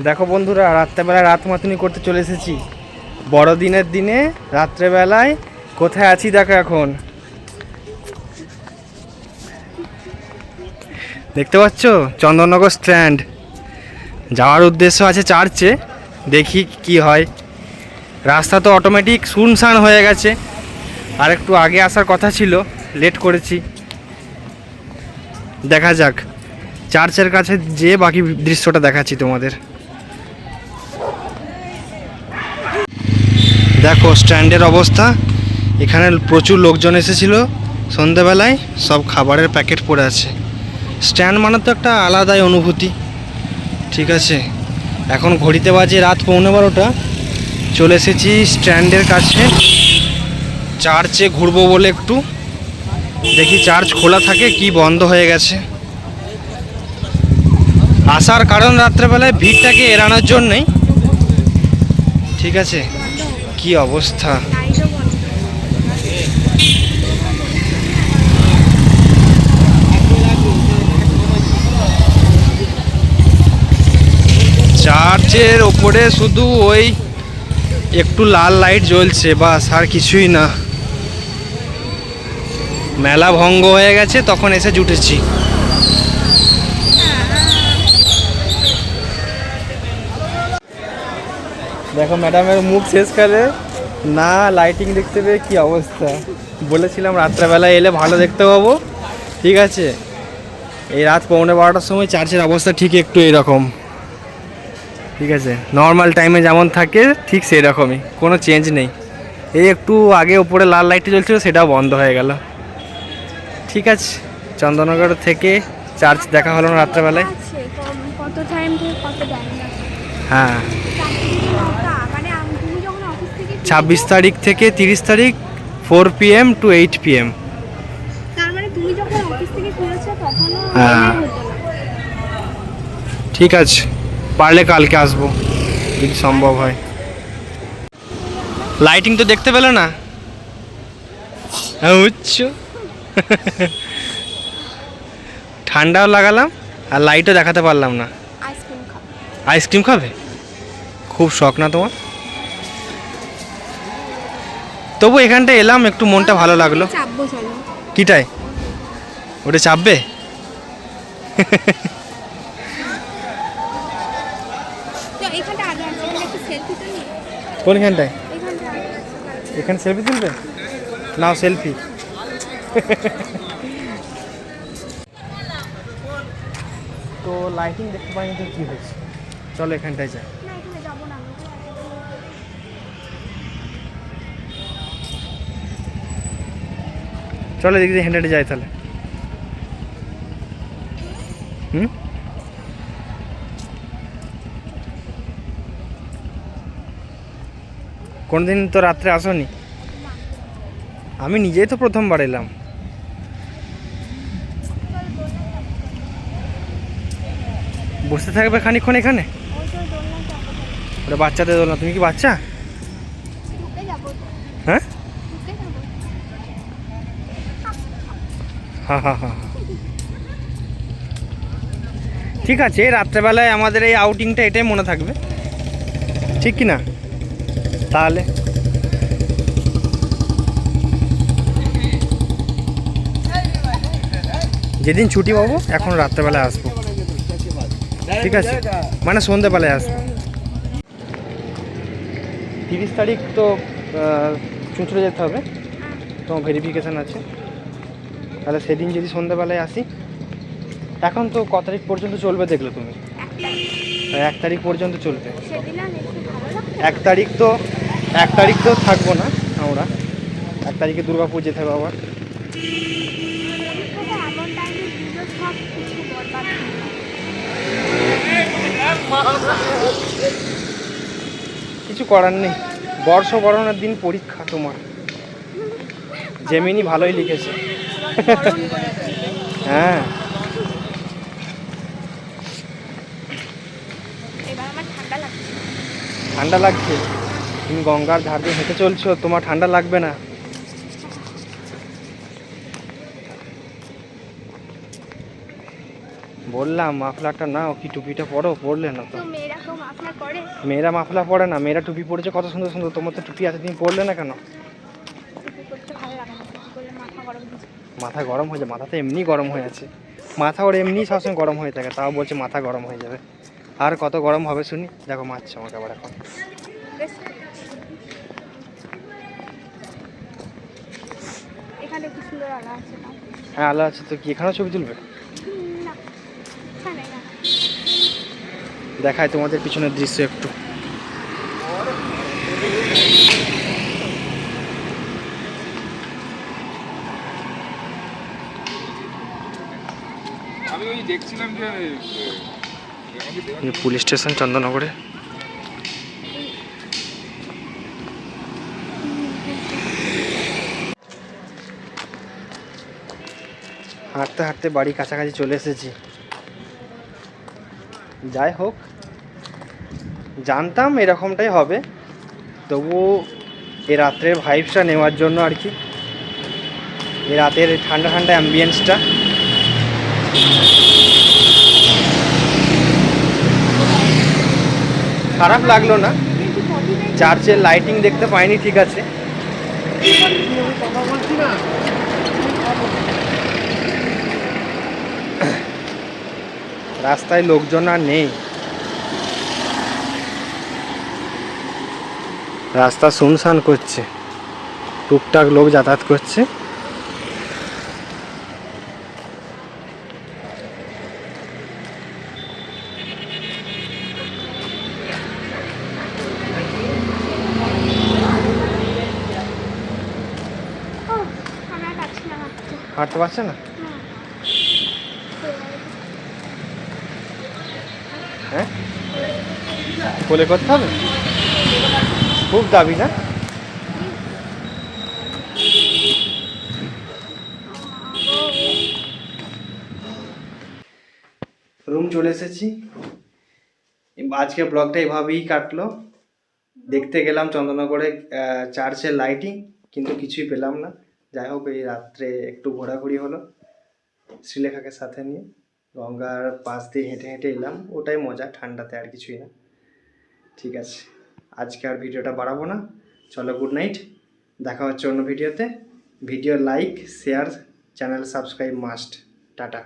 দেখো বন্ধুরা, রাত্রেবেলায় রাত মাতুনি করতে চলে এসেছি। বড়দিনের দিনে রাত্রেবেলায় কোথায় আছি দেখো এখন। দেখতে পাচ্ছ? চন্দননগর স্ট্যান্ড। যাওয়ার উদ্দেশ্য আছে চার্চে, দেখি কি হয়। রাস্তা তো অটোমেটিক শুনশান হয়ে গেছে। আর একটু আগে আসার কথা ছিল লেট করেছি। দেখা যাক। চার্চের কাছে যেয়ে বাকি দৃশ্যটা দেখাচ্ছি তোমাদের। দেখো, স্ট্যান্ডের অবস্থা। এখানে প্রচুর লোকজন এসেছিল। সন্ধেবেলায় সব খাবারের প্যাকেট পড়ে আছে। স্ট্যান্ড মানে তো একটা আলাদাই অনুভূতি। ঠিক আছে? এখন ঘড়িতে বাজে রাত পৌনে বারোটা। চলে এসেছি স্ট্যান্ডের কাছে। চার্চে ঘুরবো বলে একটু। দেখি চার্চ খোলা থাকে কি বন্ধ হয়ে গেছে। আসার কারণ রাত্রেবেলায় ভিড়টাকে এড়ানোর জন্যই। ঠিক আছে? কি অবস্থা? চার্চের ওপরে শুধু ওই একটু লাল লাইট জ্বলছে, বাস, আর কিছুই না। মেলা ভঙ্গ হয়ে গেছে, তখন এসে জুটেছি। দেখো ম্যাডামের মুখ শেষকালে না লাইটিং দেখতে পেয়ে কী অবস্থা? বলেছিলাম রাত্রেবেলায় এলে ভালো দেখতে পাবো। ঠিক আছে। এই রাত পৌনে বারোটার সময় চার্চের অবস্থা ঠিক একটু এরকম। ঠিক আছে। নর্মাল টাইমে যেমন থাকে, ঠিক সেই রকমই কোনো চেঞ্জ নেই। এই একটু আগে উপরে লাল লাইটটা জ্বলছিল, সেটাও বন্ধ হয়ে গেল। ঠিক আছে। চন্দননগর থেকে চার্চ দেখা হলো না রাত্রেবেলায়। কত টাইম কত টাইম হ্যাঁ। ছাব্বিশ তারিখ থেকে তিরিশ তারিখ four PM to eight PM হ্যাঁ। ঠিক আছে পারলে কালকে আসব যদি সম্ভব হয়। লাইটিং তো দেখতে পেলে না? হ্যাঁ উচ্চ ঠান্ডাও লাগালাম আর লাইটও দেখাতে পারলাম না। আইসক্রিম খাব? খাবে শখ না তোমার? তবু এখানটা এলাম একটু মনটা ভালো লাগল। কিটায়? ওটা চাপবে? কোনখানটায়? এখানে সেলফি তুলবে? নাও সেলফি তো লাইটিং দেখতে পাইনি তো কী হয়েছে। চলো এখানটায় যাই না এখানে যাব না আমি চলো দেখি হেঁটে হেঁটে যাই তাহলে। হুম? কোনদিন তো রাত্রে আসনি? আমি নিজেই তো প্রথমবার এলাম। বসে থাকবে খানিক্ষণ এখানে? ওটা বাচ্চাদের দোলনা। তুমি কি বাচ্চা ঢুকে যাব তো হ্যাঁ ঢুকে যাব হা হা হা ঠিক আছে, রাত্রেবেলায় আমাদের এই আউটিংটা এটাই মনে থাকবে। ঠিক কি না তাহলে। যেদিন ছুটি পাবো, এখন রাত্রেবেলায় আসব। ঠিক আছে? মানে সন্ধেবেলায় আসব। তিরিশ তারিখ তো চুঁচড়ে যেতে হবে। তোমার ভেরিফিকেশান আছে। তাহলে সেদিন যদি সন্ধ্যাবেলায় আসি এখন তো ক তারিখ পর্যন্ত চলবে দেখলে তুমি। এক তারিখ। পর্যন্ত চলবে। এক তারিখ তো এক তারিখ তো থাকব না আমরা। এক তারিখে দুর্গাপুর যেতে হবে আবার। কিছু করার নেই। বর্ষবরণের দিন পরীক্ষা তোমার। জেমিনি ভালোই লিখেছে। হ্যাঁ। ঠান্ডা লাগছে। তুমি গঙ্গার ধার দিয়ে হেঁটে চলছো তোমার ঠান্ডা লাগবে না। বললাম মাফলারটা নাও কি টুপিটা পরো? পরলে না তো। তো মেয়েরা মাফলা মেয়েরা মাফলা পরে না মেয়েরা টুপি পরেছে কত সুন্দর সুন্দর তোমার তো টুপি আছে তুমি পরলে না কেন টুপি করতে ভালো লাগে না টুপি করলে মাথা গরম হয়ে যায়। মাথা গরম হয়ে যায় মাথা তো এমনি গরম হয়ে আছে। মাথা ওর এমনি সবসময় গরম হয়ে থাকে তাও বলছে মাথা গরম হয়ে যাবে। আর কত গরম হবে শুনি? দেখো মারছে আমাকে আবার এখন। হ্যাঁ আলো আছে তো কি? এখানেও ছবি তুলবে? দেখায় তোমাদের পিছনের দৃশ্য একটু আমি ওই দেখছিলাম যে এই পুলিশ স্টেশন চন্দননগরে। হাঁটতে হাঁটতে বাড়ি কাছাকাছি চলে এসেছি। যাই হোক জানতাম এরকমটাই হবে তবু এ রাত্রের ভাইবসটা নেওয়ার জন্য আর কি। এ রাতের ঠান্ডা ঠান্ডা অ্যাম্বিয়েন্সটা খারাপ লাগল না? চার্চের লাইটিং দেখতে পাইনি, ঠিক আছে। রাস্তায় লোকজন আর নেই। রাস্তা শুনশান করছে। টুকটাক লোক যাতায়াত করছে ও, আমি আর পাচ্ছি না হাঁটতে। পারছে না? হ্যাঁ? কোলে করতে হবে? খুব দাবি না? রুম চলে এসেছি। আজকে ব্লগটা এভাবেই কাটলো। দেখতে গেলাম চন্দননগরে চার্চের লাইটিং কিন্তু কিছুই পেলাম না। যাই হোক, এই রাত্রে একটু ঘোরাঘুরি হলো শ্রীলেখাকে সাথে নিয়ে। গঙ্গার পাশ দিয়ে হেঁটে হেঁটে এলাম, ওটাই মজা, ঠান্ডাতে আর কিছুই না। ঠিক আছে, আজকে আর ভিডিওটা বাড়াবো না। চলো গুড নাইট দেখা হচ্ছে অন্য ভিডিওতে। Video like share channel subscribe must tata.